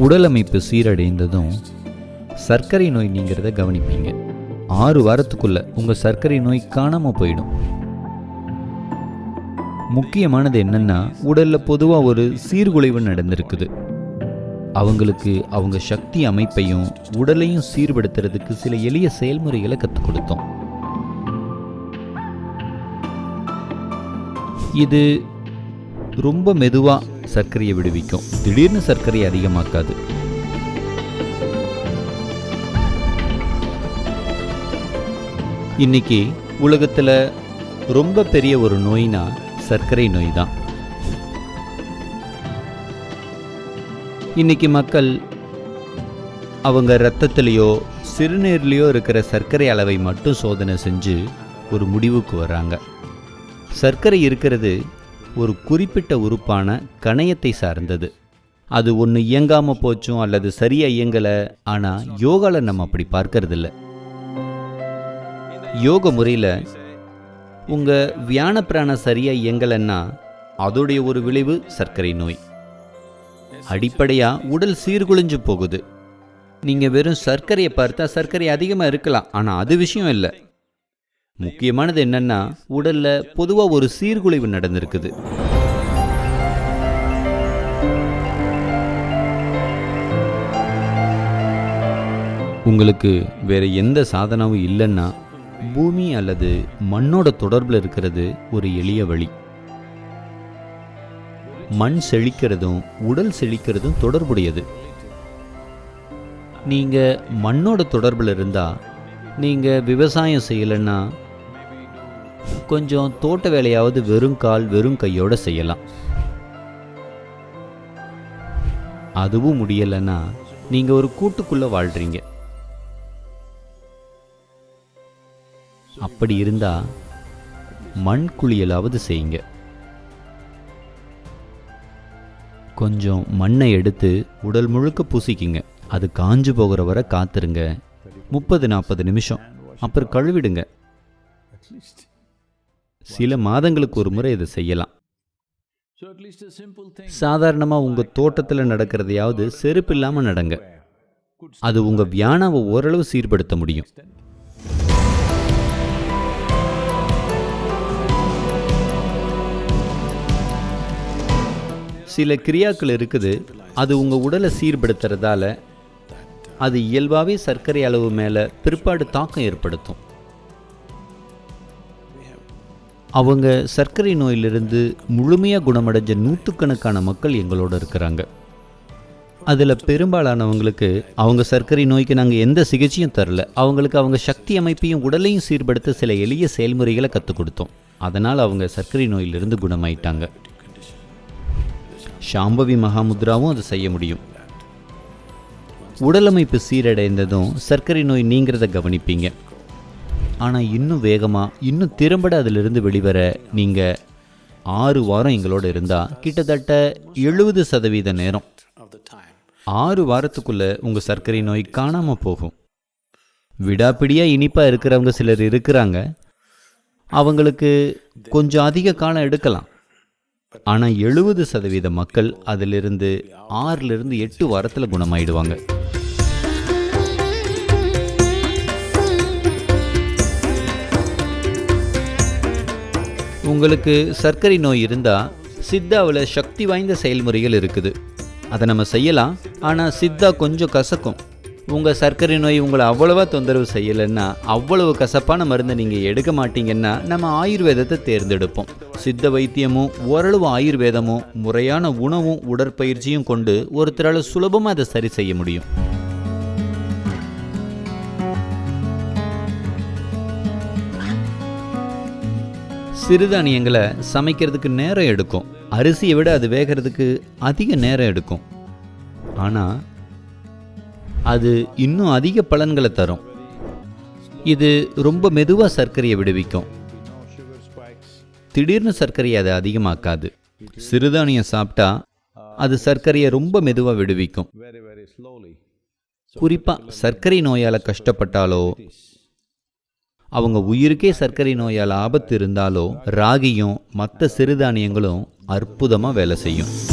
உடல் அமைப்பு சீரடைந்ததும் சர்க்கரை நோய் நீங்கிறத கவனிப்பீங்க. ஆறு வாரத்துக்குள்ள உங்கள் சர்க்கரை நோய் காணாமல் போயிடும். முக்கியமானது என்னென்னா உடலில் பொதுவாக ஒரு சீர்குலைவு நடந்திருக்குது. அவங்களுக்கு அவங்க சக்தி அமைப்பையும் உடலையும் சீர்படுத்துறதுக்கு சில எளிய செயல்முறைகளை கற்றுக் கொடுத்தோம். இது ரொம்ப மெதுவாக சர்க்கரையை விடுவிக்கும். திடீர்னு சர்க்கரையை அதிகமாக்காது. இன்னைக்கு உலகத்தில் ரொம்ப பெரிய ஒரு நோய்னா சர்க்கரை நோய் தான் இன்னைக்கு மக்கள் அவங்க ரத்தத்திலேயோ சிறுநீர்லேயோ இருக்கிற சர்க்கரை அளவை மட்டும் சோதனை செஞ்சு ஒரு முடிவுக்கு வர்றாங்க. சர்க்கரை இருக்கிறது ஒரு குறிப்பிட்ட உறுப்பான கணையத்தை சார்ந்தது. அது ஒன்று இயங்காமல் போச்சும் அல்லது சரியாக இயங்கலை ஆனால் யோகாவில் நம்ம அப்படி பார்க்கறதில்ல. யோக முறையில் உங்கள் வியான பிராணம் சரியாக இயங்கலைன்னா அதோடைய ஒரு விளைவு சர்க்கரை நோய். அடிப்படையாக உடல் சீர்குலைஞ்சு போகுது. நீங்கள் வெறும் சர்க்கரையை பார்த்தா சர்க்கரை அதிகமாக இருக்கலாம் ஆனால் அது விஷயம் இல்லை. முக்கியமானது என்னன்னா உடல்ல பொதுவாக ஒரு சீர்குலைவு நடந்திருக்குது. உங்களுக்கு வேற எந்த சாதனமும் இல்லைன்னா பூமி அல்லது மண்ணோட தொடர்பில் இருக்கிறது ஒரு எளிய வழி. மண் செழிக்கிறதும் உடல் செழிக்கிறதும் தொடர்புடையது. நீங்கள் மண்ணோட தொடர்பில் இருந்தால் நீங்கள் விவசாயம் செய்யலைன்னா கொஞ்சம் தோட்ட வேலையாவது வெறும் கால் வெறும் கையோட செய்யலாம். அதுவும் முடியலைன்னா நீங்க ஒரு கூட்டுக்குள்ள வாழ்றீங்க. அப்படி இருந்தா மண் குளியலாவது செய்யுங்க. கொஞ்சம் மண்ணை எடுத்து உடல் முழுக்க பூசிக்கிங்க. அது காஞ்சு போகிற வரை காத்துருங்க. முப்பது நாற்பது நிமிஷம். அப்புறம் கழுவிடுங்க. சில மாதங்களுக்கு ஒரு முறை இதை செய்யலாம். சாதாரணமாக உங்கள் தோட்டத்தில் நடக்கிறதையாவது செருப்பு இல்லாமல் நடங்க. அது உங்கள் வியானாவை ஓரளவு சீர்படுத்த முடியும். சில கிரியாக்கள் இருக்குது. அது உங்கள் உடலை சீர்படுத்துறதால அது இயல்பாகவே சர்க்கரை அளவு மேலே பிற்பாடு தாக்கம் ஏற்படுத்தும். அவங்க சர்க்கரை நோயிலிருந்து முழுமையாக குணமடைஞ்ச நூற்றுக்கணக்கான மக்கள் எங்களோட இருக்கிறாங்க. அதில் பெரும்பாலானவங்களுக்கு அவங்க சர்க்கரை நோய்க்கு நாங்கள் எந்த சிகிச்சையும் தரல. அவங்களுக்கு அவங்க சக்தி அமைப்பையும் உடலையும் சீர்படுத்த சில எளிய செயல்முறைகளை கற்றுக் கொடுத்தோம். அதனால் அவங்க சர்க்கரை நோயிலிருந்து குணமாயிட்டாங்க. சாம்பவி மகாமுத்ராவும் அதை செய்ய முடியும். உடலமைப்பு சீரடைந்ததும் சர்க்கரை நோய் நீங்கிறத கவனிப்பீங்க. ஆனால் இன்னும் வேகமாக இன்னும் திறம்பட அதிலிருந்து வெளிவர நீங்கள் ஆறு வாரம் எங்களோட இருந்தால் கிட்டத்தட்ட எழுபது சதவீத நேரம். ஆறு வாரத்துக்குள்ளே உங்கள் சர்க்கரை நோய் காணாமல் போகும். விடாப்பிடியாக இனிப்பாக இருக்கிறவங்க சிலர் இருக்கிறாங்க. அவங்களுக்கு கொஞ்சம் அதிக காலம் எடுக்கலாம். ஆனால் எழுபது சதவீத மக்கள் அதிலிருந்து ஆறிலிருந்து எட்டு வாரத்தில் குணமாயிடுவாங்க. உங்களுக்கு சர்க்கரை நோய் இருந்தால் சித்தாவில் சக்தி வாய்ந்த செயல்முறைகள் இருக்குது. அதை நம்ம செய்யலாம். ஆனால் சித்தா கொஞ்சம் கசக்கும். உங்கள் சர்க்கரை நோய் உங்களை அவ்வளோவா தொந்தரவு செய்யலைன்னா அவ்வளவு கசப்பான மருந்தை நீங்கள் எடுக்க மாட்டீங்கன்னா நம்ம ஆயுர்வேதத்தை தேர்ந்தெடுப்போம். சித்த வைத்தியமும் ஓரளவு ஆயுர்வேதமும் முறையான உணவும் உடற்பயிற்சியும் கொண்டு ஒருத்தரால் சுலபமாக அதை சரி செய்ய முடியும். சிறுதானியங்களை சமைக்கிறதுக்கு நேரம் எடுக்கும். அரிசியை விட அது வேகிறதுக்கு அதிக நேரம் எடுக்கும். ஆனால் அது இன்னும் அதிக பலன்களை தரும். இது ரொம்ப மெதுவாக சர்க்கரையை விடுவிக்கும். திடீர்னு சர்க்கரையை அதை அதிகமாக்காது. சிறுதானியம் சாப்பிட்டா அது சர்க்கரையை ரொம்ப மெதுவாக விடுவிக்கும். குறிப்பாக சர்க்கரை நோயால் கஷ்டப்பட்டாலோ அவங்க உயிருக்கே சர்க்கரை நோயால் ஆபத்து இருந்தாலோ ராகியும் மற்ற சிறுதானியங்களும் அற்புதமாக வேலை செய்யும்.